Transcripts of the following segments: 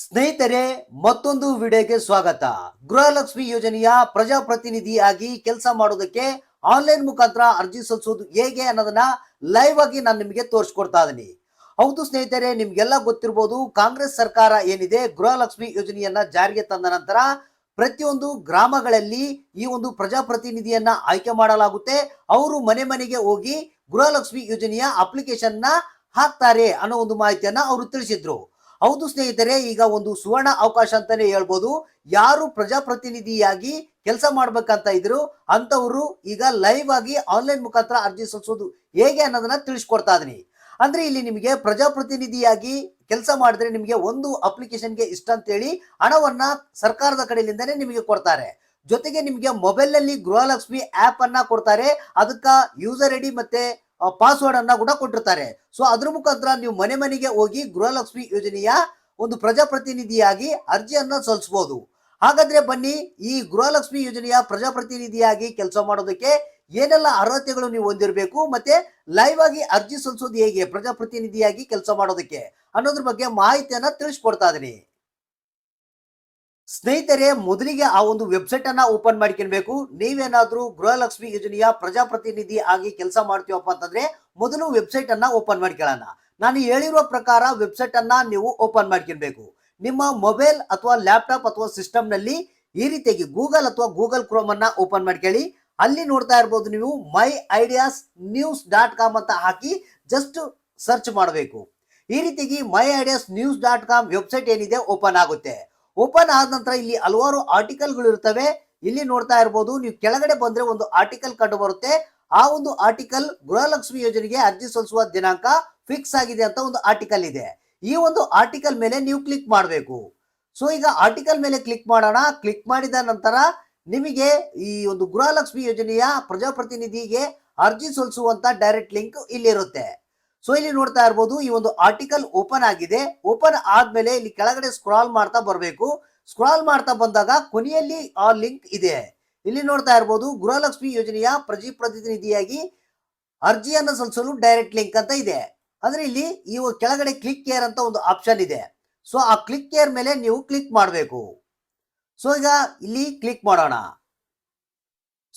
ಸ್ನೇಹಿತರೆ, ಮತ್ತೊಂದು ವಿಡಿಯೋಗೆ ಸ್ವಾಗತ. ಗೃಹಲಕ್ಷ್ಮಿ ಯೋಜನೆಯ ಪ್ರಜಾಪ್ರತಿನಿಧಿಯಾಗಿ ಕೆಲಸ ಮಾಡೋದಕ್ಕೆ ಆನ್ಲೈನ್ ಮುಖಾಂತರ ಅರ್ಜಿ ಸಲ್ಲಿಸೋದು ಹೇಗೆ ಅನ್ನೋದನ್ನ ಲೈವ್ ಆಗಿ ನಾನು ನಿಮಗೆ ತೋರಿಸ್ಕೊಡ್ತಾ ಇದ್ದೀನಿ. ಹೌದು ಸ್ನೇಹಿತರೆ, ನಿಮ್ಗೆಲ್ಲ ಗೊತ್ತಿರ್ಬೋದು, ಕಾಂಗ್ರೆಸ್ ಸರ್ಕಾರ ಏನಿದೆ, ಗೃಹಲಕ್ಷ್ಮಿ ಯೋಜನೆಯನ್ನ ಜಾರಿಗೆ ತಂದ ನಂತರ ಪ್ರತಿಯೊಂದು ಗ್ರಾಮಗಳಲ್ಲಿ ಈ ಒಂದು ಪ್ರಜಾಪ್ರತಿನಿಧಿಯನ್ನ ಆಯ್ಕೆ ಮಾಡಲಾಗುತ್ತೆ. ಅವರು ಮನೆ ಮನೆಗೆ ಹೋಗಿ ಗೃಹಲಕ್ಷ್ಮಿ ಯೋಜನೆಯ ಅಪ್ಲಿಕೇಶನ್ನ ಹಾಕ್ತಾರೆ ಅನ್ನೋ ಒಂದು ಮಾಹಿತಿಯನ್ನ ಅವರು ತಿಳಿಸಿದ್ರು. ಹೌದು ಸ್ನೇಹಿತರೆ, ಈಗ ಒಂದು ಸುವರ್ಣ ಅವಕಾಶ ಅಂತಾನೆ ಹೇಳ್ಬೋದು. ಯಾರು ಪ್ರಜಾಪ್ರತಿನಿಧಿಯಾಗಿ ಕೆಲಸ ಮಾಡ್ಬೇಕಂತ ಇದ್ರು ಅಂತವರು ಈಗ ಲೈವ್ ಆಗಿ ಆನ್ಲೈನ್ ಮುಖಾಂತರ ಅರ್ಜಿ ಸಲ್ಲಿಸೋದು ಹೇಗೆ ಅನ್ನೋದನ್ನ ತಿಳಿಸ್ಕೊಡ್ತಾ ಇದೀನಿ ಅಂದ್ರೆ ಇಲ್ಲಿ ನಿಮಗೆ ಪ್ರಜಾಪ್ರತಿನಿಧಿಯಾಗಿ ಕೆಲಸ ಮಾಡಿದ್ರೆ ನಿಮಗೆ ಒಂದು ಅಪ್ಲಿಕೇಶನ್ಗೆ ಇಷ್ಟ ಅಂತೇಳಿ ಹಣವನ್ನ ಸರ್ಕಾರದ ಕಡೆಯಿಂದನೇ ನಿಮಗೆ ಕೊಡ್ತಾರೆ. ಜೊತೆಗೆ ನಿಮಗೆ ಮೊಬೈಲ್ನಲ್ಲಿ ಗೃಹಲಕ್ಷ್ಮಿ ಆಪ್ ಅನ್ನ ಕೊಡ್ತಾರೆ. ಅದಕ್ಕ ಯೂಸರ್ ಐಡಿ ಮತ್ತೆ ಪಾಸ್ವರ್ಡ್ ಅನ್ನ ಕೂಡ ಕೊಟ್ಟಿರ್ತಾರೆ. ಸೊ ಅದ್ರ ಮುಖಾಂತರ ನೀವು ಮನೆ ಮನೆಗೆ ಹೋಗಿ ಗೃಹಲಕ್ಷ್ಮಿ ಯೋಜನೆಯ ಒಂದು ಪ್ರಜಾಪ್ರತಿನಿಧಿಯಾಗಿ ಅರ್ಜಿಯನ್ನ ಸಲ್ಲಿಸಬಹುದು ಹಾಗಾದ್ರೆ ಬನ್ನಿ, ಈ ಗೃಹಲಕ್ಷ್ಮಿ ಯೋಜನೆಯ ಪ್ರಜಾಪ್ರತಿನಿಧಿಯಾಗಿ ಕೆಲಸ ಮಾಡೋದಕ್ಕೆ ಏನೆಲ್ಲ ಅರ್ಹತೆಗಳು ನೀವು ಹೊಂದಿರಬೇಕು ಮತ್ತೆ ಲೈವ್ ಆಗಿ ಅರ್ಜಿ ಸಲ್ಲಿಸೋದು ಹೇಗೆ ಪ್ರಜಾಪ್ರತಿನಿಧಿಯಾಗಿ ಕೆಲಸ ಮಾಡೋದಕ್ಕೆ ಅನ್ನೋದ್ರ ಬಗ್ಗೆ ಮಾಹಿತಿಯನ್ನ ತಿಳಿಸ್ಕೊಡ್ತಾ ಇದೀನಿ ಸ್ನೇಹಿತರೆ, ಮೊದಲಿಗೆ ಆ ಒಂದು ವೆಬ್ಸೈಟ್ ಅನ್ನ ಓಪನ್ ಮಾಡ್ಕೊಳ್ಬೇಕು. ನೀವೇನಾದ್ರೂ ಗೃಹಲಕ್ಷ್ಮಿ ಯೋಜನೆಯ ಪ್ರಜಾಪ್ರತಿನಿಧಿ ಆಗಿ ಕೆಲಸ ಮಾಡ್ತೀವಪ್ಪ ಅಂತಂದ್ರೆ, ಮೊದಲು ವೆಬ್ಸೈಟ್ ಅನ್ನ ಓಪನ್ ಮಾಡ್ಕೊಳ್ಳೋಣ. ನಾನು ಹೇಳಿರುವ ಪ್ರಕಾರ ವೆಬ್ಸೈಟ್ ಅನ್ನ ನೀವು ಓಪನ್ ಮಾಡ್ಕೊಳ್ಬೇಕು. ನಿಮ್ಮ ಮೊಬೈಲ್ ಅಥವಾ ಲ್ಯಾಪ್ಟಾಪ್ ಅಥವಾ ಸಿಸ್ಟಮ್ನಲ್ಲಿ ಈ ರೀತಿಯಾಗಿ ಗೂಗಲ್ ಅಥವಾ ಗೂಗಲ್ ಕ್ರೋಮ್ ಅನ್ನ ಓಪನ್ ಮಾಡ್ಕೊಳ್ಳಿ. ಅಲ್ಲಿ ನೋಡ್ತಾ ಇರ್ಬೋದು ನೀವು my ideas news dot com ಅಂತ ಹಾಕಿ ಜಸ್ಟ್ ಸರ್ಚ್ ಮಾಡಬೇಕು. ಈ ರೀತಿಯಾಗಿ my ideas news dot com website ಏನಿದೆ ಓಪನ್ ಆಗುತ್ತೆ. ಓಪನ್ ಆದ ನಂತರ ಇಲ್ಲಿ ಹಲವಾರು ಆರ್ಟಿಕಲ್ಗಳು ಇರ್ತವೆ. ಇಲ್ಲಿ ನೋಡ್ತಾ ಇರ್ಬೋದು, ನೀವು ಕೆಳಗಡೆ ಬಂದ್ರೆ ಒಂದು ಆರ್ಟಿಕಲ್ ಕಂಡು ಬರುತ್ತೆ. ಆ ಒಂದು ಆರ್ಟಿಕಲ್ ಗೃಹಲಕ್ಷ್ಮಿ ಯೋಜನೆಗೆ ಅರ್ಜಿ ಸಲ್ಲಿಸುವ ದಿನಾಂಕ ಫಿಕ್ಸ್ ಆಗಿದೆ ಅಂತ ಒಂದು ಆರ್ಟಿಕಲ್ ಇದೆ. ಈ ಒಂದು ಆರ್ಟಿಕಲ್ ಮೇಲೆ ನೀವು ಕ್ಲಿಕ್ ಮಾಡಬೇಕು. ಸೊ, ಈಗ ಆರ್ಟಿಕಲ್ ಮೇಲೆ ಕ್ಲಿಕ್ ಮಾಡೋಣ. ಕ್ಲಿಕ್ ಮಾಡಿದ ನಂತರ ನಿಮಗೆ ಈ ಒಂದು ಗೃಹಲಕ್ಷ್ಮಿ ಯೋಜನೆಯ ಪ್ರಜಾಪ್ರತಿನಿಧಿಗೆ ಅರ್ಜಿ ಸಲ್ಲಿಸುವಂತ ಡೈರೆಕ್ಟ್ ಲಿಂಕ್ ಇಲ್ಲಿರುತ್ತೆ. ಸೊ ಇಲ್ಲಿ ನೋಡ್ತಾ ಇರ್ಬೋದು, ಈ ಒಂದು ಆರ್ಟಿಕಲ್ ಓಪನ್ ಆಗಿದೆ. ಓಪನ್ ಆದ್ಮೇಲೆ ಇಲ್ಲಿ ಕೆಳಗಡೆ ಸ್ಕ್ರಾಲ್ ಮಾಡ್ತಾ ಬರಬೇಕು. ಸ್ಕ್ರಾಲ್ ಮಾಡ್ತಾ ಬಂದಾಗ ಕೊನೆಯಲ್ಲಿ ಆ ಲಿಂಕ್ ಇದೆ. ಇಲ್ಲಿ ನೋಡ್ತಾ ಇರ್ಬೋದು, ಗೃಹಲಕ್ಷ್ಮಿ ಯೋಜನೆಯ ಪ್ರತಿನಿಧಿಯಾಗಿ ಅರ್ಜಿಯನ್ನು ಸಲ್ಲಿಸಲು ಡೈರೆಕ್ಟ್ ಲಿಂಕ್ ಅಂತ ಇದೆ. ಅಂದ್ರೆ ಇಲ್ಲಿ ಈ ಕೆಳಗಡೆ ಕ್ಲಿಕ್ ಕೇರ್ ಅಂತ ಒಂದು ಆಪ್ಷನ್ ಇದೆ. ಸೊ ಆ ಕ್ಲಿಕ್ ಕೇರ್ ಮೇಲೆ ನೀವು ಕ್ಲಿಕ್ ಮಾಡಬೇಕು. ಸೊ ಈಗ ಇಲ್ಲಿ ಕ್ಲಿಕ್ ಮಾಡೋಣ.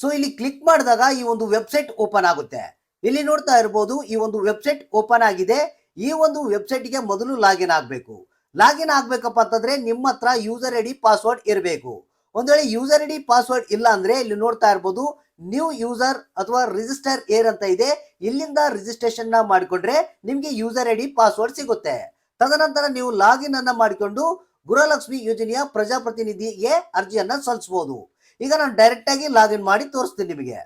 ಸೊ ಇಲ್ಲಿ ಕ್ಲಿಕ್ ಮಾಡಿದಾಗ ಈ ಒಂದು ವೆಬ್ಸೈಟ್ ಓಪನ್ ಆಗುತ್ತೆ. ಇಲ್ಲಿ ನೋಡ್ತಾ ಇರ್ಬೋದು ಈ ಒಂದು ವೆಬ್ಸೈಟ್ ಓಪನ್ ಆಗಿದೆ. ಈ ಒಂದು ವೆಬ್ಸೈಟ್ಗೆ ಮೊದಲು ಲಾಗಿನ್ ಆಗಬೇಕು. ಲಾಗಿನ್ ಆಗ್ಬೇಕಪ್ಪ ಅಂತಂದ್ರೆ ನಿಮ್ಮ ಹತ್ರ ಯೂಸರ್ ಐಡಿ ಪಾಸ್ವರ್ಡ್ ಇರಬೇಕು. ಒಂದ್ ವೇಳೆ ಯೂಸರ್ ಐಡಿ ಪಾಸ್ವರ್ಡ್ ಇಲ್ಲ ಅಂದ್ರೆ ಇಲ್ಲಿ ನೋಡ್ತಾ ಇರ್ಬೋದು ನ್ಯೂ ಯೂಸರ್ ಅಥವಾ ರಿಜಿಸ್ಟರ್ ಏರ್ ಅಂತ ಇದೆ. ಇಲ್ಲಿಂದ ರಿಜಿಸ್ಟ್ರೇಷನ್ನ ಮಾಡಿಕೊಂಡ್ರೆ ನಿಮ್ಗೆ ಯೂಸರ್ ಐಡಿ ಪಾಸ್ವರ್ಡ್ ಸಿಗುತ್ತೆ. ತದನಂತರ ನೀವು ಲಾಗಿನ್ ಅನ್ನ ಮಾಡಿಕೊಂಡು ಗೃಹಲಕ್ಷ್ಮಿ ಯೋಜನೆಯ ಪ್ರಜಾಪ್ರತಿನಿಧಿಗೆ ಅರ್ಜಿಯನ್ನ ಸಲ್ಲಿಸಬಹುದು ಈಗ ನಾನು ಡೈರೆಕ್ಟ್ ಆಗಿ ಲಾಗಿನ್ ಮಾಡಿ ತೋರಿಸ್ತೀನಿ ನಿಮಗೆ.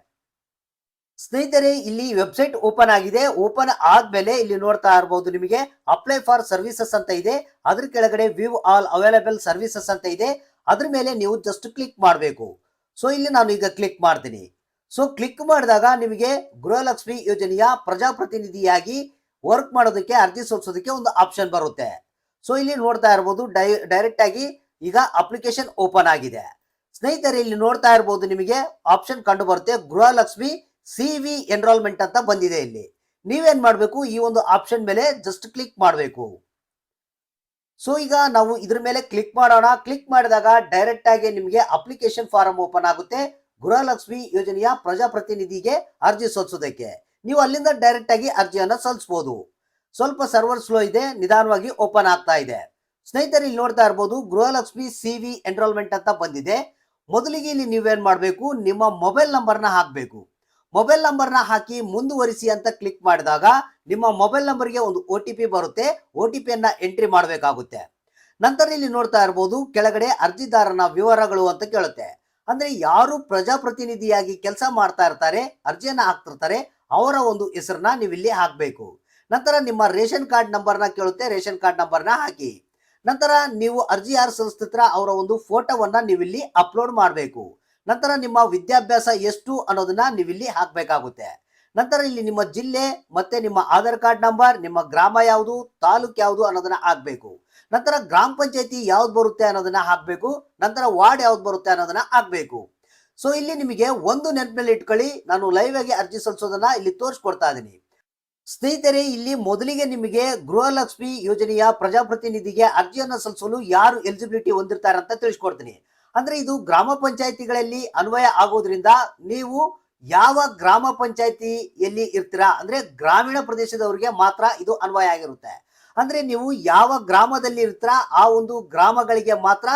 ಸ್ನೇಹಿತರೆ, ಇಲ್ಲಿ ವೆಬ್ಸೈಟ್ ಓಪನ್ ಆಗಿದೆ. ಓಪನ್ ಆದ್ಮೇಲೆ ಇಲ್ಲಿ ನೋಡ್ತಾ ಇರಬಹುದು ನಿಮಗೆ ಅಪ್ಲೈ ಫಾರ್ ಸರ್ವಿಸಸ್ ಅಂತ ಇದೆ. ಅದ್ರ ಕೆಳಗಡೆ ವ್ಯೂ ಆಲ್ ಅವೈಲೇಬಲ್ ಸರ್ವಿಸಸ್ ಅಂತ ಇದೆ. ಅದ್ರ ಮೇಲೆ ನೀವು ಜಸ್ಟ್ ಕ್ಲಿಕ್ ಮಾಡಬೇಕು. ಸೊ, ಇಲ್ಲಿ ನಾನು ಈಗ ಕ್ಲಿಕ್ ಮಾಡ್ತೀನಿ. ಸೊ, ಕ್ಲಿಕ್ ಮಾಡಿದಾಗ ನಿಮಗೆ ಗೃಹಲಕ್ಷ್ಮಿ ಯೋಜನೆಯ ಪ್ರಜಾಪ್ರತಿನಿಧಿಯಾಗಿ ವರ್ಕ್ ಮಾಡೋದಕ್ಕೆ ಅರ್ಜಿ ಸಲ್ಲಿಸೋದಕ್ಕೆ ಒಂದು ಆಪ್ಷನ್ ಬರುತ್ತೆ. ಸೊ, ಇಲ್ಲಿ ನೋಡ್ತಾ ಇರಬಹುದು ಡೈರೆಕ್ಟ್ ಆಗಿ ಈಗ ಅಪ್ಲಿಕೇಶನ್ ಓಪನ್ ಆಗಿದೆ. ಸ್ನೇಹಿತರೆ, ಇಲ್ಲಿ ನೋಡ್ತಾ ಇರಬಹುದು ನಿಮಗೆ ಆಪ್ಷನ್ ಕಂಡು ಬರುತ್ತೆ ಗೃಹಲಕ್ಷ್ಮಿ ಸಿ ವಿ ಎನ್ರೋಲ್ಮೆಂಟ್ ಅಂತ ಬಂದಿದೆ ಇಲ್ಲಿ. ನೀವೇನ್ ಮಾಡಬೇಕು? ಈ ಒಂದು ಆಪ್ಷನ್ ಮೇಲೆ ಜಸ್ಟ್ ಕ್ಲಿಕ್ ಮಾಡಬೇಕು. ಸೊ ಈಗ ನಾವು ಇದ್ರ ಮೇಲೆ ಕ್ಲಿಕ್ ಮಾಡೋಣ. ಕ್ಲಿಕ್ ಮಾಡಿದಾಗ ಡೈರೆಕ್ಟ್ ಆಗಿ ನಿಮಗೆ ಅಪ್ಲಿಕೇಶನ್ ಫಾರಂ ಓಪನ್ ಆಗುತ್ತೆ. ಗೃಹಲಕ್ಷ್ಮಿ ಯೋಜನೆಯ ಪ್ರಜಾಪ್ರತಿನಿಧಿಗೆ ಅರ್ಜಿ ಸಲ್ಲಿಸೋದಕ್ಕೆ. ನೀವು ಅಲ್ಲಿಂದ ಡೈರೆಕ್ಟ್ ಆಗಿ ಅರ್ಜಿಯನ್ನ ಸಲ್ಲಿಸಬಹುದು ಸ್ವಲ್ಪ ಸರ್ವರ್ ಸ್ಲೋ ಇದೆ, ನಿಧಾನವಾಗಿ ಓಪನ್ ಆಗ್ತಾ ಇದೆ. ಸ್ನೇಹಿತರೆ, ಇಲ್ಲಿ ನೋಡ್ತಾ ಇರ್ಬೋದು, ಗೃಹಲಕ್ಷ್ಮಿ ಸಿ ವಿ ಎನ್ರೋಲ್ಮೆಂಟ್ ಅಂತ ಬಂದಿದೆ. ಮೊದಲಿಗೆ ಇಲ್ಲಿ ನೀವೇನ್ ಮಾಡಬೇಕು? ನಿಮ್ಮ ಮೊಬೈಲ್ ನಂಬರ್ನ ಹಾಕಬೇಕು. ಮೊಬೈಲ್ ನಂಬರ್ನ ಹಾಕಿ ಮುಂದುವರಿಸಿ ಅಂತ ಕ್ಲಿಕ್ ಮಾಡಿದಾಗ ನಿಮ್ಮ ಮೊಬೈಲ್ ನಂಬರ್ಗೆ ಒಂದು ಒ ಟಿ ಪಿ ಬರುತ್ತೆ. ಒ ಟಿ ಪಿಯನ್ನು ಎಂಟ್ರಿ ಮಾಡಬೇಕಾಗುತ್ತೆ. ನಂತರ ಇಲ್ಲಿ ನೋಡ್ತಾ ಇರ್ಬೋದು ಕೆಳಗಡೆ ಅರ್ಜಿದಾರನ ವಿವರಗಳು ಅಂತ ಕೇಳುತ್ತೆ. ಅಂದ್ರೆ ಯಾರು ಪ್ರಜಾಪ್ರತಿನಿಧಿಯಾಗಿ ಕೆಲಸ ಮಾಡ್ತಾ ಇರ್ತಾರೆ, ಅರ್ಜಿಯನ್ನ ಹಾಕ್ತಿರ್ತಾರೆ, ಅವರ ಒಂದು ಹೆಸರನ್ನ ನೀವು ಇಲ್ಲಿ ಹಾಕಬೇಕು. ನಂತರ ನಿಮ್ಮ ರೇಷನ್ ಕಾರ್ಡ್ ನಂಬರ್ನ ಕೇಳುತ್ತೆ, ರೇಷನ್ ಕಾರ್ಡ್ ನಂಬರ್ನ ಹಾಕಿ. ನಂತರ ನೀವು ಅರ್ಜಿ ಯಾರು ಸಲ್ಲಿಸ್ತಿದ್ರ ಅವರ ಒಂದು ಫೋಟೋವನ್ನ ನೀವಿಲ್ಲಿ ಅಪ್ಲೋಡ್ ಮಾಡಬೇಕು. ನಂತರ ನಿಮ್ಮ ವಿದ್ಯಾಭ್ಯಾಸ ಎಷ್ಟು ಅನ್ನೋದನ್ನ ನೀವಿಲ್ಲಿ ಹಾಕಬೇಕಾಗುತ್ತೆ. ನಂತರ ಇಲ್ಲಿ ನಿಮ್ಮ ಜಿಲ್ಲೆ ಮತ್ತೆ ನಿಮ್ಮ ಆಧಾರ್ ಕಾರ್ಡ್ ನಂಬರ್, ನಿಮ್ಮ ಗ್ರಾಮ ಯಾವುದು, ತಾಲೂಕ್ ಯಾವುದು ಅನ್ನೋದನ್ನ ಹಾಕ್ಬೇಕು. ನಂತರ ಗ್ರಾಮ ಪಂಚಾಯತಿ ಯಾವ್ದು ಬರುತ್ತೆ ಅನ್ನೋದನ್ನ ಹಾಕ್ಬೇಕು. ನಂತರ ವಾರ್ಡ್ ಯಾವ್ದು ಬರುತ್ತೆ ಅನ್ನೋದನ್ನ ಹಾಕ್ಬೇಕು. ಸೊ ಇಲ್ಲಿ ನಿಮಗೆ ಒಂದು ನೆನಪಿನಲ್ಲಿ ಇಟ್ಕೊಳ್ಳಿ. ನಾನು ಲೈವ್ ಆಗಿ ಅರ್ಜಿ ಸಲ್ಲಿಸೋದನ್ನ ಇಲ್ಲಿ ತೋರಿಸ್ಕೊಡ್ತಾ ಇದ್ದೀನಿ. ಸ್ನೇಹಿತರೆ, ಇಲ್ಲಿ ಮೊದಲಿಗೆ ನಿಮಗೆ ಗೃಹಲಕ್ಷ್ಮಿ ಯೋಜನೆಯ ಪ್ರಜಾಪ್ರತಿನಿಧಿಗೆ ಅರ್ಜಿಯನ್ನು ಸಲ್ಲಿಸಲು ಯಾರು ಎಲಿಜಿಬಿಲಿಟಿ ಹೊಂದಿರ್ತಾರೆ ಅಂತ ತಿಳಿಸ್ಕೊಡ್ತೀನಿ. ಅಂದ್ರೆ ಇದು ಗ್ರಾಮ ಪಂಚಾಯತಿಗಳಲ್ಲಿ ಅನ್ವಯ ಆಗೋದ್ರಿಂದ ನೀವು ಯಾವ ಗ್ರಾಮ ಪಂಚಾಯತಿಯಲ್ಲಿ ಇರ್ತೀರಾ ಅಂದ್ರೆ ಗ್ರಾಮೀಣ ಪ್ರದೇಶದವರಿಗೆ ಮಾತ್ರ ಇದು ಅನ್ವಯ ಆಗಿರುತ್ತೆ. ಅಂದ್ರೆ ನೀವು ಯಾವ ಗ್ರಾಮದಲ್ಲಿ ಇರ್ತೀರಾ ಆ ಒಂದು ಗ್ರಾಮಗಳಿಗೆ ಮಾತ್ರ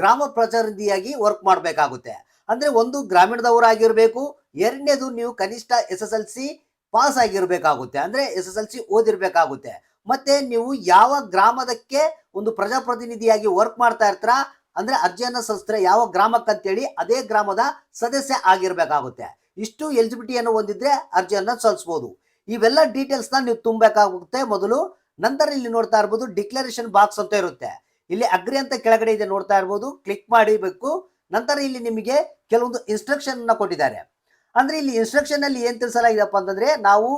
ಗ್ರಾಮ ಪ್ರತಿನಿಧಿಯಾಗಿ ವರ್ಕ್ ಮಾಡಬೇಕಾಗುತ್ತೆ. ಅಂದ್ರೆ ಒಂದು ಗ್ರಾಮೀಣದವರಾಗಿರ್ಬೇಕು, ಎರಡನೇದು ನೀವು ಕನಿಷ್ಠ S S L C pass ಆಗಿರ್ಬೇಕಾಗುತ್ತೆ. ಅಂದ್ರೆ ಎಸ್ ಎಸ್ ಎಲ್ ಸಿ ಓದಿರ್ಬೇಕಾಗುತ್ತೆ. ಮತ್ತೆ ನೀವು ಯಾವ ಗ್ರಾಮದಕ್ಕೆ ಒಂದು ಪ್ರಜಾಪ್ರತಿನಿಧಿಯಾಗಿ ವರ್ಕ್ ಮಾಡ್ತಾ ಇರ್ತೀರಾ ಅಂದ್ರೆ ಅರ್ಜಿಯನ್ನ ಸಲ್ಲಿಸಿದ್ರೆ ಯಾವ ಗ್ರಾಮಕ್ಕೆ ಅಂತೇಳಿ ಅದೇ ಗ್ರಾಮದ ಸದಸ್ಯ ಆಗಿರ್ಬೇಕಾಗುತ್ತೆ. ಇಷ್ಟು ಎಲಿಜಿಬಿಲಿಟಿಯನ್ನು ಹೊಂದಿದ್ರೆ ಅರ್ಜಿಯನ್ನ ಸಲ್ಲಿಸಬಹುದು ಇವೆಲ್ಲ ಡೀಟೇಲ್ಸ್ನ ನೀವು ತುಂಬಬೇಕಾಗುತ್ತೆ. ಮೊದಲು ನಂತರ ಇಲ್ಲಿ ನೋಡ್ತಾ ಇರ್ಬೋದು ಡಿಕ್ಲರೇಷನ್ ಬಾಕ್ಸ್ ಅಂತ ಇರುತ್ತೆ. ಇಲ್ಲಿ ಅಗ್ರಿ ಅಂತ ಕೆಳಗಡೆ ಇದೆ ನೋಡ್ತಾ ಇರ್ಬೋದು. ಕ್ಲಿಕ್ ಮಾಡಿಬೇಕು. ನಂತರ ಇಲ್ಲಿ ನಿಮಗೆ ಕೆಲವೊಂದು ಇನ್ಸ್ಟ್ರಕ್ಷನ್ ಅನ್ನ ಕೊಟ್ಟಿದ್ದಾರೆ. ಅಂದ್ರೆ ಇಲ್ಲಿ ಇನ್ಸ್ಟ್ರಕ್ಷನ್ ಅಲ್ಲಿ ಏನ್ ತಿಳಿಸಲಾಗಿದೆಪ್ಪ ಅಂತಂದ್ರೆ ನಾವು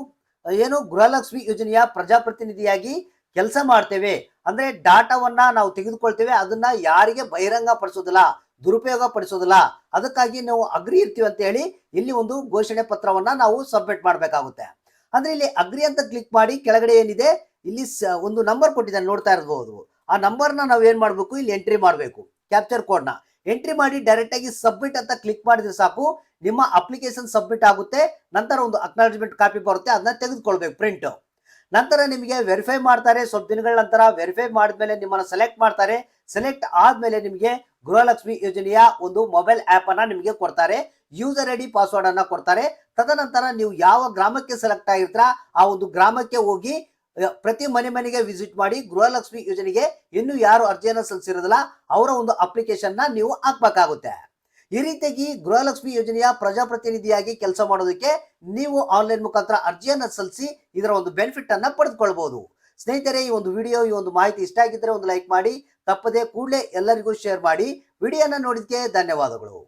ಏನು ಗೃಹಲಕ್ಷ್ಮಿ ಯೋಜನೆಯ ಪ್ರಜಾಪ್ರತಿನಿಧಿಯಾಗಿ ಕೆಲಸ ಮಾಡ್ತೇವೆ. ಅಂದ್ರೆ ಡಾಟಾವನ್ನ ನಾವು ತೆಗೆದುಕೊಳ್ತೇವೆ, ಅದನ್ನ ಯಾರಿಗೆ ಬಹಿರಂಗ ಪಡಿಸೋದಿಲ್ಲ ದುರುಪಯೋಗ ಪಡಿಸೋದಿಲ್ಲ ಅದಕ್ಕಾಗಿ ನಾವು ಅಗ್ರಿ ಇರ್ತೀವಿ ಅಂತ ಹೇಳಿ ಇಲ್ಲಿ ಒಂದು ಘೋಷಣೆ ಪತ್ರವನ್ನ ನಾವು ಸಬ್ಮಿಟ್ ಮಾಡಬೇಕಾಗುತ್ತೆ. ಅಂದ್ರೆ ಇಲ್ಲಿ ಅಗ್ರಿ ಅಂತ ಕ್ಲಿಕ್ ಮಾಡಿ ಕೆಳಗಡೆ ಏನಿದೆ, ಇಲ್ಲಿ ಒಂದು ನಂಬರ್ ಕೊಟ್ಟಿದ್ದಾನೆ, ನೋಡ್ತಾ ಇರಬಹುದು ಆ ನಂಬರ್ನ ನಾವು ಏನ್ ಮಾಡ್ಬೇಕು? ಇಲ್ಲಿ ಎಂಟ್ರಿ ಮಾಡಬೇಕು ಕ್ಯಾಪ್ಚರ್ ಕೋಡ್ನ ಎಂಟ್ರಿ ಮಾಡಿ ಡೈರೆಕ್ಟ್ ಆಗಿ ಸಬ್ಮಿಟ್ ಅಂತ ಕ್ಲಿಕ್ ಮಾಡಿದ್ರೆ ಸಾಕು, ನಿಮ್ಮ ಅಪ್ಲಿಕೇಶನ್ ಸಬ್ಮಿಟ್ ಆಗುತ್ತೆ, ನಂತರ ಒಂದು ಅಕ್ನಾಲಜ್ಮೆಂಟ್ ಕಾಪಿ ಬರುತ್ತೆ, ಅದನ್ನ ತೆಗೆದುಕೊಳ್ಬೇಕು ಪ್ರಿಂಟ್ ನಂತರ ನಿಮಗೆ ವೆರಿಫೈ ಮಾಡ್ತಾರೆ. ಸ್ವಲ್ಪ ದಿನಗಳ ನಂತರ ವೆರಿಫೈ ಮಾಡಿದ್ಮೇಲೆ ನಿಮ್ಮನ್ನು ಸೆಲೆಕ್ಟ್ ಮಾಡ್ತಾರೆ. ಸೆಲೆಕ್ಟ್ ಆದ್ಮೇಲೆ ನಿಮಗೆ ಗೃಹಲಕ್ಷ್ಮಿ ಯೋಜನೆಯ ಒಂದು ಮೊಬೈಲ್ ಆಪ್ ಅನ್ನ ನಿಮಗೆ ಕೊಡ್ತಾರೆ. ಯೂಸರ್ ಐ ಡಿ ಪಾಸ್ವರ್ಡ್ ಅನ್ನ ಕೊಡ್ತಾರೆ. ತದನಂತರ ನೀವು ಯಾವ ಗ್ರಾಮಕ್ಕೆ ಸೆಲೆಕ್ಟ್ ಆಗಿರ್ತೀರಾ, ಆ ಒಂದು ಗ್ರಾಮಕ್ಕೆ ಹೋಗಿ ಪ್ರತಿ ಮನೆ ಮನೆಗೆ ವಿಸಿಟ್ ಮಾಡಿ ಗೃಹಲಕ್ಷ್ಮಿ ಯೋಜನೆಗೆ ಇನ್ನು ಯಾರು ಅರ್ಜಿಯನ್ನು ಸಲ್ಲಿಸಿರೋದಿಲ್ಲ, ಅವರ ಒಂದು ಅಪ್ಲಿಕೇಶನ್ನ ನೀವು ಹಾಕ್ಬೇಕಾಗುತ್ತೆ. ಈ ರೀತಿಯಾಗಿ ಗೃಹಲಕ್ಷ್ಮಿ ಯೋಜನೆಯ ಪ್ರಜಾಪ್ರತಿನಿಧಿಯಾಗಿ ಕೆಲಸ ಮಾಡೋದಕ್ಕೆ ನೀವು ಆನ್ಲೈನ್ ಮುಖಾಂತರ ಅರ್ಜಿಯನ್ನ ಸಲ್ಲಿಸಿ ಇದರ ಒಂದು ಬೆನಿಫಿಟ್ ಅನ್ನ ಪಡೆದುಕೊಳ್ಬಹುದು ಸ್ನೇಹಿತರೆ, ಈ ಒಂದು ವಿಡಿಯೋ, ಈ ಒಂದು ಮಾಹಿತಿ ಇಷ್ಟ ಆಗಿದ್ರೆ ಒಂದು ಲೈಕ್ ಮಾಡಿ, ತಪ್ಪದೆ ಕೂಡಲೇ ಎಲ್ಲರಿಗೂ ಶೇರ್ ಮಾಡಿ, ವಿಡಿಯೋನ ನೋಡಿದ್ಕೆ ಧನ್ಯವಾದಗಳು.